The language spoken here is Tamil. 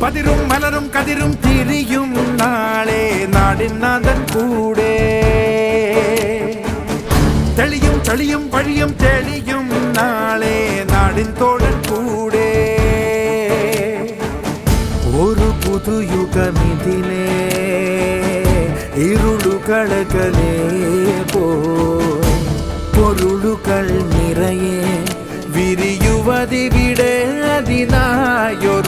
பதிரும் மலரும் கதிரும் திரியும் நாளே நாடின் நாதன் கூடே. தெளியும் தெளியும் பழியும் தெளியும் நாளே நாடின் தோழன் கூடே. ஒரு புது யுகமிதிலே இருளு கலகலே போ. பொருளுகள் நிறைய നിറയെ விட அதினாயொரு